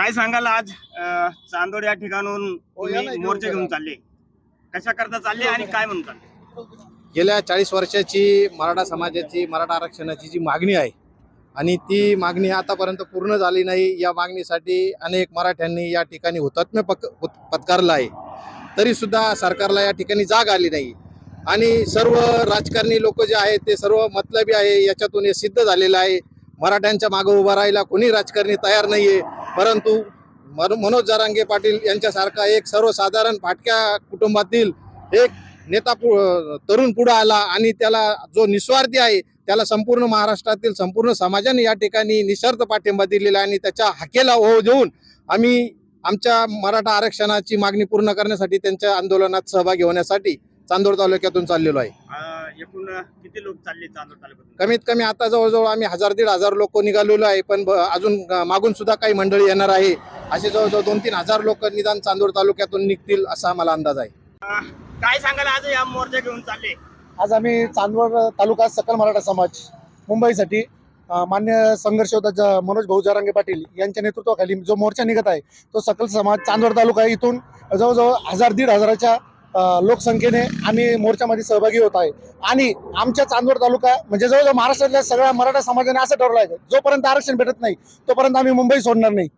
काय सांगाल आज? अ, चांदोड या ठिकाणून हो, तुम्ही मोर्चे घेऊन. चालले. कशा करता चालले आणि काय म्हणून चालले गेल्या चाळीस वर्षाची मराठा समाजाची मराठा आरक्षणाची जी मागणी आहे आणि ती मागणी आतापर्यंत पूर्ण झाली नाही या मागणीसाठी अनेक मराठ्यांनी या ठिकाणी हुतात्म्य पक हुत- पत्कारलं आहे. तरी सुद्धा सरकारला या ठिकाणी जाग आली नाही. आणि सर्व राजकारणी लोक जे आहेत ते सर्व मतलबी आहे याच्यातून हे सिद्ध झालेलं आहे. मराठ्यांच्या मागे उभा राहायला कोणी राजकारणी तयार नाहीये. परंतु मनोज जरांगे पाटील यांच्यासारखा एक सर्वसाधारण फाटक्या कुटुंबातील एक नेता पु- तरुण पुढं आला आणि त्याला जो निस्वार्थी आहे त्याला संपूर्ण महाराष्ट्रातील संपूर्ण समाजाने या ठिकाणी निशर्त पाठिंबा दिलेला आहे आणि त्याच्या हाकेला होऊ देऊन आम्ही आमच्या मराठा आरक्षणाची मागणी पूर्ण करण्यासाठी त्यांच्या आंदोलनात सहभागी होण्यासाठी चांदोड तालुक्यातून चाललेलो आहे. एकूण किती लोक चालले तालुक्यातून कमीत कमी आता जवळजवळ आम्ही हजार दीड हजार लोक निघालेलो आहे पण ब- अजून अ, मागून सुद्धा काही मंडळी येणार आहे. असे जवळजवळ दोन तीन हजार लोक निदान चांदोड तालुक्यातून निघतील असा आम्हाला अंदाज आहे. काय सांगाल आज या मोर्चा घेऊन चालले? आज आम्ही चांदवड तालुका सकल मराठा समाज मुंबईसाठी अ, मान्य संघर्ष होता मनोज भाऊ जरांगे पाटील यांच्या नेतृत्वाखाली जो मोर्चा निघत आहे तो सकल समाज चांदवड तालुका इथून जवळजवळ हजार दीड हजाराच्या लोकसंख्येने आम्ही मोर्चामध्ये सहभागी होत आहे. आणि आमच्या चांदवड तालुका म्हणजे जवळजवळ महाराष्ट्रातल्या सगळ्या मराठा समाजाने असं ठरवलं आहे. जोपर्यंत आरक्षण भेटत नाही तोपर्यंत आम्ही मुंबई सोडणार नाही.